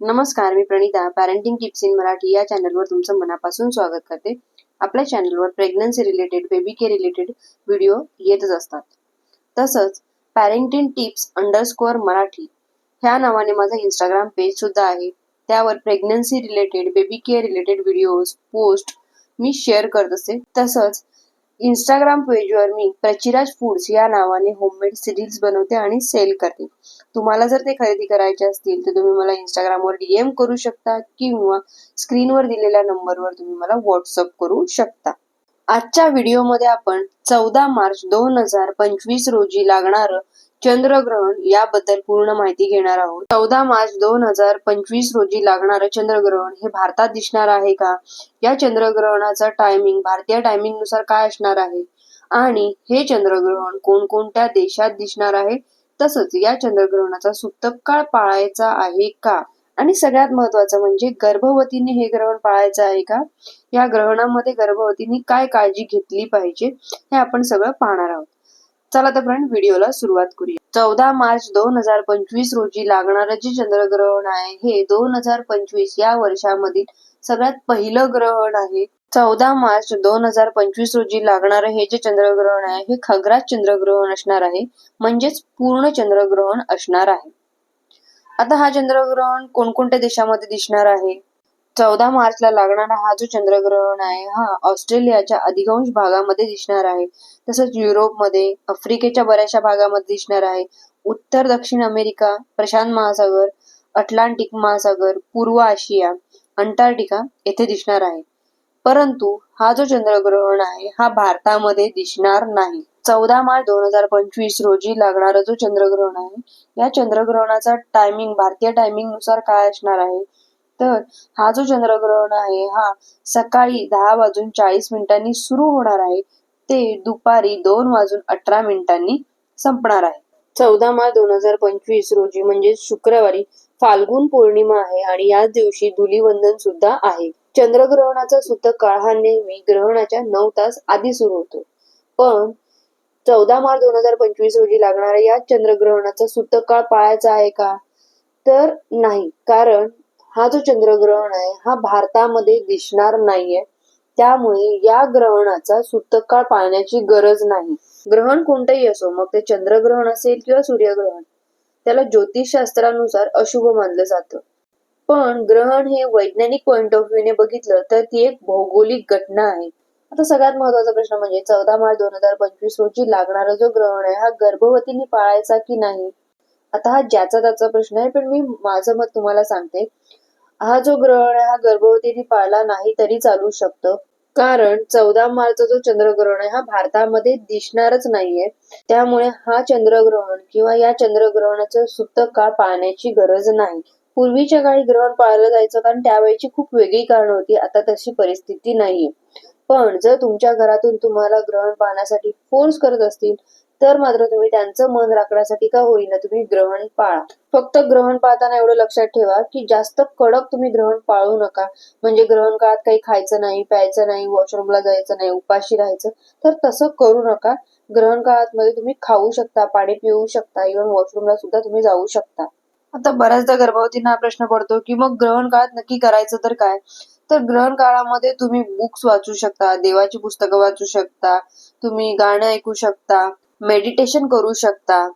नमस्कार मी Pranita. Parenting tips in Marathi या चॅनलवर तुमचं मनापासून स्वागत करते. आपल्या चॅनलवर pregnancy related baby care related video येतच असतात. तसंच पॅरेंटिंग टिप्स अंडरस्कोअर मराठी ह्या नावाने माझा इंस्टाग्राम पेज सुद्धा आहे. त्यावर pregnancy related baby care related videos post मी शेअर करत असते. तसंच इंस्टाग्राम पेजवर मी प्रचिराज फूड्स या नावाने होममेड सिरील्स बनवते आणि सेल करते. तुम्हाला जर ते खरेदी करायचे असतील तर तुम्ही मला इंस्टाग्रामवर डीएम करू शकता किंवा स्क्रीनवर दिलेल्या नंबरवर तुम्ही मला व्हॉट्सअप करू शकता. आजच्या व्हिडिओमध्ये आपण चौदा मार्च दोन हजार पंचवीस रोजी लागणारं चंद्रग्रहण याबद्दल पूर्ण माहिती घेणार आहोत. चौदा मार्च दोन हजार पंचवीस रोजी लागणारं चंद्रग्रहण हे भारतात दिसणार आहे का? या चंद्रग्रहणाचा टायमिंग भारतीय टायमिंगनुसार काय असणार आहे? आणि हे चंद्रग्रहण कोणकोणत्या देशात दिसणार आहे? तसंच या चंद्रग्रहणाचा सुप्तक काळ पाळायचा आहे का? आणि सगळ्यात महत्वाचं म्हणजे गर्भवतीने हे ग्रहण पाळायचं आहे का? या ग्रहणामध्ये गर्भवतीने काय काळजी घेतली पाहिजे? हे आपण सगळं पाहणार आहोत. चला तर फ्रेंड व्हिडिओला सुरुवात करूया. चौदा मार्च दोन हजार पंचवीस रोजी लागणारं जे चंद्रग्रहण आहे हे दोन हजार पंचवीस या वर्षामधील सगळ्यात पहिलं ग्रहण आहे. चौदा मार्च दोन हजार पंचवीस रोजी लागणारं हे जे चंद्रग्रहण आहे हे खग्रास चंद्रग्रहण असणार आहे म्हणजेच पूर्ण चंद्रग्रहण असणार आहे. आता हा चंद्रग्रहण कोणकोणत्या देशामध्ये दिसणार आहे? चौदा मार्चला लागणारा हा जो चंद्रग्रहण आहे हा ऑस्ट्रेलियाच्या अधिकांश भागामध्ये दिसणार आहे. तसंच युरोपमध्ये आफ्रिकेच्या बऱ्याचशा भागामध्ये दिसणार आहे. उत्तर दक्षिण अमेरिका प्रशांत महासागर अटलांटिक महासागर पूर्व आशिया अंटार्क्टिका येथे दिसणार आहे. परंतु हा जो चंद्रग्रहण आहे हा भारतामध्ये दिसणार नाही. चौदा मार्च दोन हजार पंचवीस रोजी लागणारा जो चंद्रग्रहण आहे या चंद्रग्रहणाचा टायमिंग भारतीय टायमिंगनुसार काय असणार आहे? तर हा जो चंद्रग्रहण आहे हा सकाळी दहा वाजून चाळीस मिनिटांनी सुरू होणार आहे. ते दुपारी दोन वाजून अठरा मिनिटांनी संपणार आहे. चौदा मार्च दोन हजार पंचवीस रोजी म्हणजे शुक्रवारी फाल्गुन पौर्णिमा आहे आणि याच दिवशी धुलीवंदन सुद्धा आहे. चंद्रग्रहणाचा सुतक काळ हा नेहमी ग्रहणाच्या नऊ तास आधी सुरू होतो. पण चौदा मार्च दोन हजार पंचवीस रोजी लागणाऱ्या या चंद्रग्रहणाचा सुतक काळ पाळायचा आहे का? तर नाही. कारण हा जो चंद्रग्रहण आहे हा भारतामध्ये दिसणार नाहीये. त्यामुळे या ग्रहणाचा सुतक काळ पाळण्याची गरज नाही. ग्रहण कोणतंही असो मग ते चंद्रग्रहण असेल किंवा सूर्यग्रहण त्याला ज्योतिषशास्त्रानुसार अशुभ मानलं जातं. पण ग्रहण हे वैज्ञानिक पॉइंट ऑफ व्ह्यूने बघितलं तर ती एक भौगोलिक घटना आहे. आता सगळ्यात महत्त्वाचा प्रश्न म्हणजे चौदा मार्च दोन हजार पंचवीस रोजी लागणारा जो ग्रहण आहे हा गर्भवतीने पाळायचा की नाही? आता हा ज्याचा त्याचा प्रश्न आहे पण मी माझं मत तुम्हाला सांगते. हा जो ग्रहण आहे हा गर्भवतीने पाळला नाही तरी चालू शकतं. कारण चौदा मार्च जो चंद्रग्रहण आहे हा भारतामध्ये दिसणारच नाहीये. त्यामुळे हा चंद्रग्रहण किंवा या चंद्रग्रहणाचं सुतक काळ पाळण्याची गरज नाही. पूर्वीच्या काळी ग्रहण पाळलं जायचं कारण त्यावेळेची खूप वेगळी कारण होती आता तशी परिस्थिती नाहीये. पण जर तुमच्या घरातून तुम्हाला ग्रहण पाहण्यासाठी फोर्स करत असतील तर मात्र तुम्ही त्यांचं मन राखण्यासाठी का होईना तुम्ही ग्रहण पाळा. फक्त ग्रहण पाळताना एवढं लक्षात ठेवा की जास्त कडक तुम्ही ग्रहण पाळू नका. म्हणजे ग्रहण काळात काही खायचं नाही प्यायचं नाही वॉशरूमला जायचं नाही उपाशी राहायचं तर तसं करू नका. ग्रहण काळात मध्ये तुम्ही खाऊ शकता पाणी पिऊ शकता इव्हन वॉशरूमला सुद्धा तुम्ही जाऊ शकता. आता बऱ्याचदा गर्भवतींना हा प्रश्न पडतो की मग ग्रहण काळात नक्की करायचं तर काय? तर ग्रहण काळामध्ये तुम्ही बुक्स वाचू शकता देवाची पुस्तकं वाचू शकता तुम्ही गाणं ऐकू शकता. मेडिटेशन करू शकता.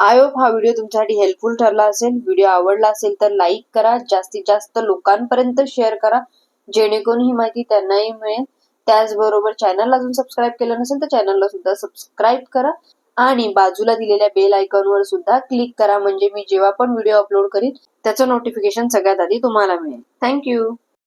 आय होप हा व्हिडिओ तुमच्यासाठी हेल्पफुल ठरला असेल. व्हिडिओ आवडला असेल तर लाईक करा. जास्तीत जास्त लोकांपर्यंत शेअर करा. जेणेकरून ही माहिती त्यांनाही मिळेल. त्याचबरोबर चॅनलला अजून सबस्क्राईब केलं नसेल तर चॅनलला सुद्धा सबस्क्राईब करा. आणि बाजूला दिलेल्या बेल आयकॉनवर सुद्धा क्लिक करा. म्हणजे मी जेव्हा पण व्हिडिओ अपलोड करीन त्याचं नोटिफिकेशन सगळ्यात आधी तुम्हाला मिळेल. थँक्यू